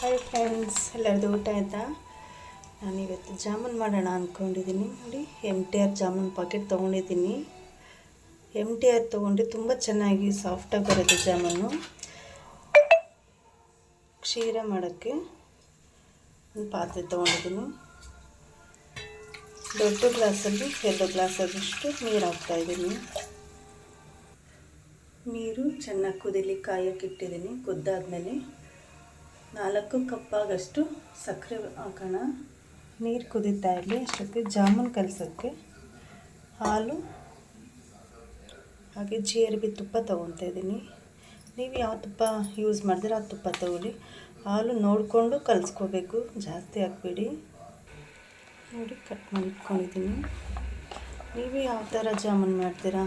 Hi friends ಎಲ್ಲರದು ಊಟ ಆಯಿತಾ? ನಾನಿವತ್ತು ಜಾಮೂನ್ ಮಾಡೋಣ ಅಂದ್ಕೊಂಡಿದ್ದೀನಿ ನೋಡಿ M T R jamun packet ತೊಗೊಂಡಿದ್ದೀನಿ ಎಂ ಟಿ ಆರ್ ತೊಗೊಂಡು ತುಂಬ ಚೆನ್ನಾಗಿ ಸಾಫ್ಟಾಗಿ ಬರುತ್ತೆ ಜಾಮೂನು. ಕ್ಷೀರ ಮಾಡೋಕ್ಕೆ ಒಂದು ಪಾತ್ರೆ ತೊಗೊಂಡಿದ್ದೀನಿ ದೊಡ್ಡ ಗ್ಲಾಸಲ್ಲಿ, ಎರಡು ಗ್ಲಾಸ್ ಆದಷ್ಟು ನೀರು ಹಾಕ್ತಾಯಿದ್ದೀನಿ ನೀರು ಚೆನ್ನಾಗಿ ಕುದಿಲಿ ಕಾಯಕ್ಕೆ ಇಟ್ಟಿದ್ದೀನಿ ಕುದ್ದಾದ್ಮೇಲೆ. ನಾಲ್ಕು ಕಪ್ಪಾಗಷ್ಟು ಸಕ್ಕರೆ ಹಾಕೋಣ. ನೀರು ಕುದೀತಾ ಇರಲಿ, ಅಷ್ಟೊತ್ತಿಗೆ ಜಾಮೂನ್ ಕಲಸೋಕ್ಕೆ. ಹಾಲು, ಹಾಗೆ ಜೀರಿಗೆ ತುಪ್ಪ ತೊಗೊತಾ ಇದ್ದೀನಿ. ನೀವು ಯಾವ ತುಪ್ಪ ಯೂಸ್ ಮಾಡಿದ್ರೆ ಆ ತುಪ್ಪ ತೊಗೊಳ್ಳಿ. ಹಾಲು ನೋಡಿಕೊಂಡು ಕಲಿಸ್ಕೋಬೇಕು, ಜಾಸ್ತಿ ಹಾಕ್ಬೇಡಿ. ನೋಡಿ, ಕಟ್ ಮಾಡಿ ಇಟ್ಕೊಂಡಿದ್ದೀನಿ ನೀವು ಯಾವ ಥರ ಜಾಮೂನ್ ಮಾಡ್ತೀರಾ?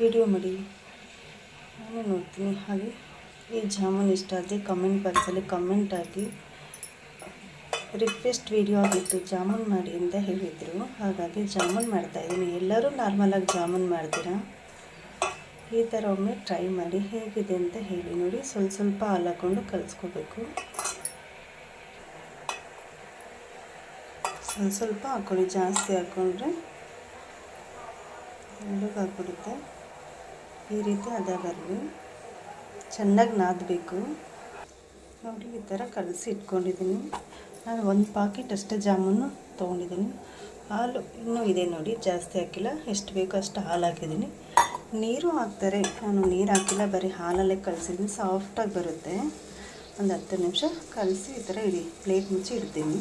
ವಿಡಿಯೋ ಮಾಡಿ. ನಾನು ನೋಡ್ತೀನಿ, ಹಾಗೆ. ಈ ಜಾಮೂನ್ ಇಷ್ಟ ಆದರೆ ಕಮೆಂಟ್ ಬಾಕ್ಸಲ್ಲಿ ಕಮೆಂಟ್ ಹಾಕಿ ರಿಕ್ವೆಸ್ಟ್ ವಿಡಿಯೋ ಆಗಿತ್ತು. ಜಾಮೂನ್ ಮಾಡಿ ಅಂತ ಹೇಳಿದರು. ಹಾಗಾಗಿ ಜಾಮೂನ್ ಮಾಡ್ತಾ ಇದ್ದೀನಿ. ಎಲ್ಲರೂ ನಾರ್ಮಲಾಗಿ ಜಾಮೂನ್ ಮಾಡ್ತೀರಾ? ಈ ಥರ ಒಮ್ಮೆ ಟ್ರೈ ಮಾಡಿ ಹೇಗಿದೆ ಅಂತ ಹೇಳಿ. ನೋಡಿ, ಸ್ವಲ್ಪ ಸ್ವಲ್ಪ ಹಾಲು ಕಲಿಸ್ಕೋಬೇಕು. ಸ್ವಲ್ಪ ಸ್ವಲ್ಪ ಹಾಕ್ಕೊಳ್ಳಿ. ಜಾಸ್ತಿ ಹಾಕ್ಕೊಂಡ್ರೆ ಹಾಕ್ಬಿಡುತ್ತೆ ಈ ರೀತಿ ಅದ ಚೆನ್ನಾಗಿ ನಾದಬೇಕು. ನೋಡಿ, ಈ ಥರ ಕಲಸಿ ಇಟ್ಕೊಂಡಿದ್ದೀನಿ. ನಾನು ಒಂದು ಪಾಕೆಟ್ ಅಷ್ಟೇ ಜಾಮೂನು ತೊಗೊಂಡಿದ್ದೀನಿ. ಹಾಲು ಇನ್ನೂ ಇದೆ ನೋಡಿ, ಜಾಸ್ತಿ ಹಾಕಿಲ್ಲ. ಎಷ್ಟು ಬೇಕೋ ಅಷ್ಟು ಹಾಲು ಹಾಕಿದ್ದೀನಿ. ನೀರು ಹಾಕ್ತಾರೆ. ನಾನು ನೀರು ಹಾಕಿಲ್ಲ, ಬರೀ ಹಾಲಲ್ಲೇ ಕಲಸಿದ್ದೀನಿ. ಸಾಫ್ಟಾಗಿ ಬರುತ್ತೆ. ಒಂದು ಹತ್ತು ನಿಮಿಷ ಕಲಸಿ ಈ ಥರ ಇಡಿ, ಪ್ಲೇಟ್ ಮುಚ್ಚಿ ಇಡ್ತೀನಿ.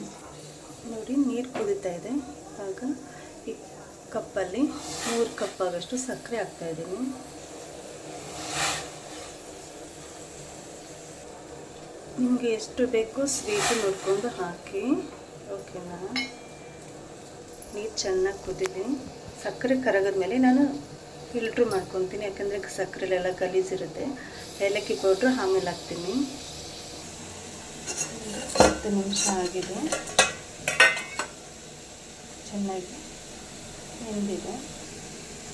ನೋಡಿ, ನೀರು ಕುದೀತಾ ಇದೆ. ಆಗ ಈ ಕಪ್ಪಲ್ಲಿ ಮೂರು ಕಪ್ಪಾಗಷ್ಟು ಸಕ್ಕರೆ ಹಾಕ್ತಾಯಿದ್ದೀನಿ ನಿಮಗೆ ಎಷ್ಟು ಬೇಕು ಸ್ವೀಟ್ ನೋಡ್ಕೊಂಡು ಹಾಕಿ. ಓಕೆನಾ ನೀರು ಚೆನ್ನಾಗಿ ಕುದೀಲಿ ಸಕ್ಕರೆ ಕರಗದ ಮೇಲೆ ನಾನು ಫಿಲ್ಟ್ರ್ ಮಾಡ್ಕೊತೀನಿ, ಯಾಕಂದರೆ ಸಕ್ಕರೆಲೆಲ್ಲ ಗಲೀಜಿರುತ್ತೆ. ಏಲಕ್ಕಿ ಪೌಡ್ರ್ ಆಮೇಲೆ ಹಾಕ್ತೀನಿ. ಹತ್ತು ನಿಮಿಷ ಆಗಿದೆ. ಚೆನ್ನಾಗಿ ನೆಂದಿದೆ.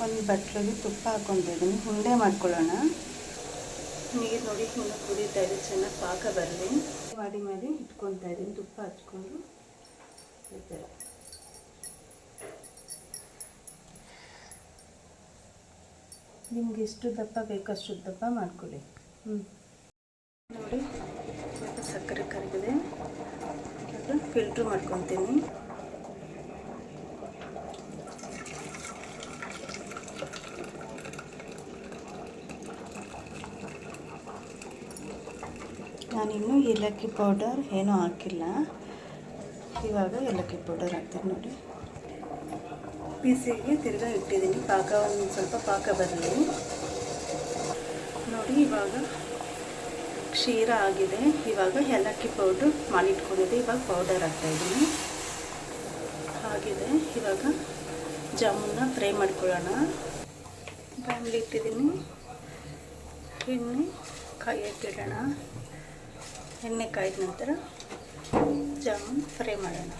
ಒಂದು ಬಟ್ಲಿಗೆ ತುಪ್ಪ ಹಾಕ್ಕೊತಿದ್ದೀನಿ ಉಂಡೆ ಮಾಡ್ಕೊಳ್ಳೋಣ. ನೀರು ನೋಡಿ ಇನ್ನು ಕುದೀತಾ ಇದೆ ಚೆನ್ನಾಗಿ ಪಾಕ ಬರಲಿ. ಮಾಡಿ ಮಾಡಿ ಇಟ್ಕೊತಾ ಇದ್ದೀನಿ, ತುಪ್ಪ ಹಚ್ಕೊಂಡು ಈ ನಿಮ್ಗೆ ಎಷ್ಟು ದಪ್ಪ ಬೇಕಷ್ಟು ದಪ್ಪ ಮಾಡ್ಕೊಳ್ಳಿ. ಹ್ಞೂ ನೋಡಿ, ಸ್ವಲ್ಪ ಸಕ್ಕರೆ ಕರಗಿದೆ. ಫಿಲ್ಟ್ರ್ ಮಾಡ್ಕೊತೀನಿ. ನಾನಿನ್ನೂ ಏಲಕ್ಕಿ ಪೌಡರ್ ಏನೂ ಹಾಕಿಲ್ಲ. ಇವಾಗ ಏಲಕ್ಕಿ ಪೌಡರ್ ಹಾಕ್ತೀನಿ ನೋಡಿ. ಬಿಸಿಗೆ ತಿರ್ಗಾ ಇಟ್ಟಿದ್ದೀನಿ. ಪಾಕ ಒಂದು ಸ್ವಲ್ಪ ಪಾಕ ಬರಲಿ. ನೋಡಿ ಇವಾಗ ಕ್ಷೀರ ಆಗಿದೆ. ಇವಾಗ ಏಲಕ್ಕಿ ಪೌಡ್ರು ಮಾಡಿಟ್ಕೊಂಡಿದ್ದೆ. ಇವಾಗ ಪೌಡರ್ ಹಾಕ್ತಾಯಿದ್ದೀನಿ ಆಗಿದೆ. ಇವಾಗ ಜಾಮೂನ ಫ್ರೈ ಮಾಡ್ಕೊಳ್ಳೋಣ. ಬಾಣಲಿ ಇಟ್ಟಿದ್ದೀನಿ ಎಣ್ಣೆ ಕಾಯಕ್ಕಿಡೋಣ ಎಣ್ಣೆ ಕಾಯ್ದ ನಂತರ ಜಾಮೂನ್ ಫ್ರೈ ಮಾಡೋಣ.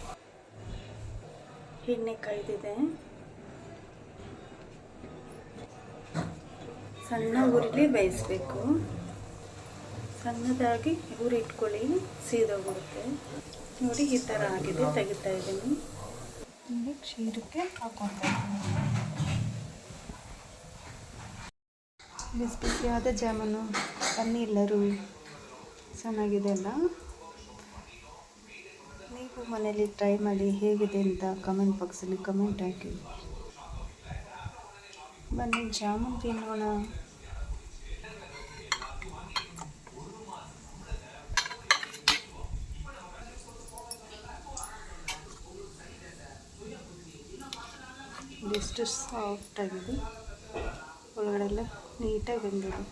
ಎಣ್ಣೆ ಕಾಯ್ದಿದೆ ಸಣ್ಣ ಉರಿಲಿ ಬೇಯಿಸ್ಬೇಕು. ಸಣ್ಣದಾಗಿ ಉರಿ ಇಟ್ಕೊಳ್ಳಿ ಸೀದೋಗ್ಬಿಡುತ್ತೆ. ನೋಡಿ ಈ ಥರ ಆಗಿದೆ, ತೆಗಿತಾ ಇದ್ದೀನಿ. ನೋಡಿ ಕ್ಷೀರಕ್ಕೆ ಹಾಕೊಳ್ತಾ ಬಿಸಿ ಬಿಸಿಯಾದ ಜಾಮೂನು ಬನ್ನಿ ಎಲ್ಲರೂ ಚೆನ್ನಾಗಿದೆ ಅಲ್ಲ? ನೀವು ಮನೇಲಿ ಟ್ರೈ ಮಾಡಿ ಹೇಗಿದೆ ಅಂತ ಕಮೆಂಟ್ ಬಾಕ್ಸಲ್ಲಿ ಕಮೆಂಟ್ ಹಾಕಿ. ಬನ್ನಿ, ಜಾಮೂನ್ ತಿನ್ನೋಣ. ಎಷ್ಟು ಸಾಫ್ಟಾಗಿದೆ ಒಳಗಡೆ ಒಳಗಡೆಲ್ಲ ನೀಟಾಗಿ ಬಂದಿದೆ.